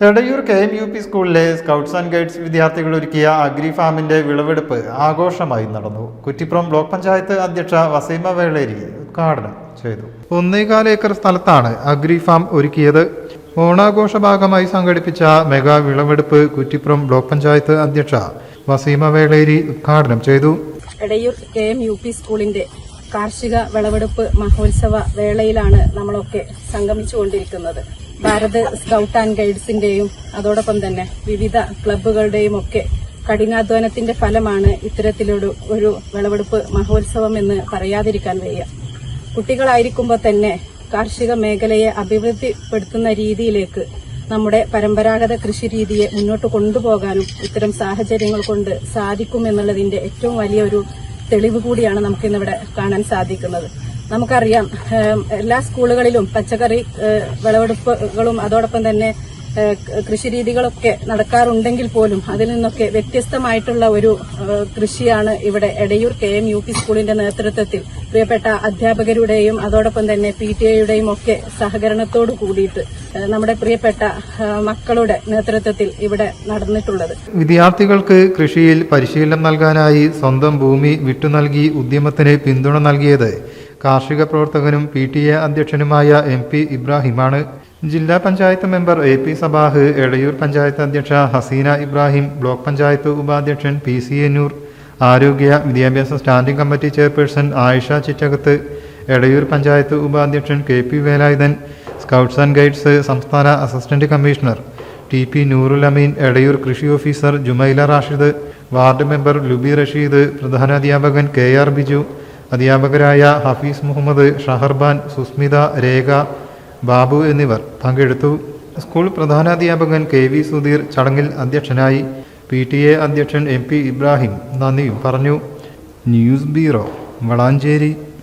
Edayur K M U P സ്കൂളിലെ scouts and guides വിദ്യാർത്ഥികൾ ഒരുക്കിയ അഗ്രി ഫാമിന്റെ വിളവെടുപ്പ് ആഘോഷമായി നടന്നു. കുറ്റിപ്പുറം ബ്ലോക്ക് പഞ്ചായത്ത് അധ്യക്ഷ വസീമ വേളേരി ഉദ്ഘാടനം ചെയ്തു. ഒന്നേകാൽ ഏക്കർ സ്ഥലത്താണ് അഗ്രി ഫാം ഒരുക്കിയത്. ഓണാഘോഷ ഭാഗമായി സംഘടിപ്പിച്ച മെഗാ വിളവെടുപ്പ് കുറ്റിപ്പുറം ബ്ലോക്ക് പഞ്ചായത്ത് അധ്യക്ഷ വസീമ വേളേരി ഉദ്ഘാടനം ചെയ്തു. Edayur K M U P സ്കൂളിന്റെ കാർഷിക വിളവെടുപ്പ് മഹോത്സവ വേളയിലാണ് നമ്മളൊക്കെ സംഗമിച്ചുകൊണ്ടിരിക്കുന്നത്. ഭാരത് സ്കൗട്ട് ആൻഡ് ഗൈഡ്സിന്റെയും അതോടൊപ്പം തന്നെ വിവിധ ക്ലബ്ബുകളുടെയും ഒക്കെ കഠിനാധ്വാനത്തിന്റെ ഫലമാണ് ഇത്തരത്തിലൊരു ഒരു വിളവെടുപ്പ് മഹോത്സവം എന്ന് പറയാതിരിക്കാൻ വയ്യ. കുട്ടികളായിരിക്കുമ്പോൾ തന്നെ കാർഷിക മേഖലയെ അഭിവൃദ്ധിപ്പെടുത്തുന്ന രീതിയിലേക്ക് നമ്മുടെ പരമ്പരാഗത കൃഷി രീതിയെ മുന്നോട്ട് കൊണ്ടുപോകാനും ഇത്തരം സാഹചര്യങ്ങൾ കൊണ്ട് സാധിക്കും എന്നുള്ളതിന്റെ ഏറ്റവും വലിയൊരു തെളിവ് കൂടിയാണ് നമുക്കിന്നിവിടെ കാണാൻ സാധിക്കുന്നത്. നമുക്കറിയാം എല്ലാ സ്കൂളുകളിലും പച്ചക്കറി വിളവെടുപ്പുകളും അതോടൊപ്പം തന്നെ കൃഷിരീതികളൊക്കെ കൃഷി രീതികളൊക്കെ നടക്കാറുണ്ടെങ്കിൽ പോലും അതിൽ നിന്നൊക്കെ വ്യത്യസ്തമായിട്ടുള്ള ഒരു കൃഷിയാണ് ഇവിടെ Edayur K M U P സ്കൂളിന്റെ നേതൃത്വത്തിൽ പ്രിയപ്പെട്ട അധ്യാപകരുടെയും അതോടൊപ്പം തന്നെ പി ടി എയുടെയും ഒക്കെ സഹകരണത്തോടു കൂടിയിട്ട് നമ്മുടെ പ്രിയപ്പെട്ട മക്കളുടെ നേതൃത്വത്തിൽ ഇവിടെ നടന്നിട്ടുള്ളത്. വിദ്യാർത്ഥികൾക്ക് കൃഷിയിൽ പരിശീലനം നൽകാനായി സ്വന്തം ഭൂമി വിട്ടു നൽകി ഉദ്യമത്തിന് പിന്തുണ നൽകിയത് കാർഷിക പ്രവർത്തകനും പി ടി എ അധ്യക്ഷനുമായ എം പി ഇബ്രാഹിമാണ്. ജില്ലാ panchayat member A P Sabah Edayur panchayat അധ്യക്ഷ ഹസീന ഇബ്രാഹിം ബ്ലോക്ക് പഞ്ചായത്ത് ഉപാധ്യക്ഷൻ പി സി എന്നൂർ ആരോഗ്യ വിദ്യാഭ്യാസ standing committee chairperson Ayisha Chittakath Edayur panchayat ഉപാധ്യക്ഷൻ K P Velayudhan scouts and guides സംസ്ഥാന assistant commissioner T P Noorul Ameen Edayur കൃഷി officer Jumaila Rashid ward member Lubi Rasheed പ്രധാനാധ്യാപകൻ K R Biju അധ്യാപകരായ ഹഫീസ് മുഹമ്മദ് ഷഹർബാൻ സുസ്മിത രേഖ ബാബു എന്നിവർ പങ്കെടുത്തു. School പ്രധാനാധ്യാപകൻ K V Sudheer ചടങ്ങിൽ അധ്യക്ഷനായി P T A അധ്യക്ഷൻ എം പി ഇബ്രാഹിം നന്ദിയും പറഞ്ഞു. News bureau Valanchery.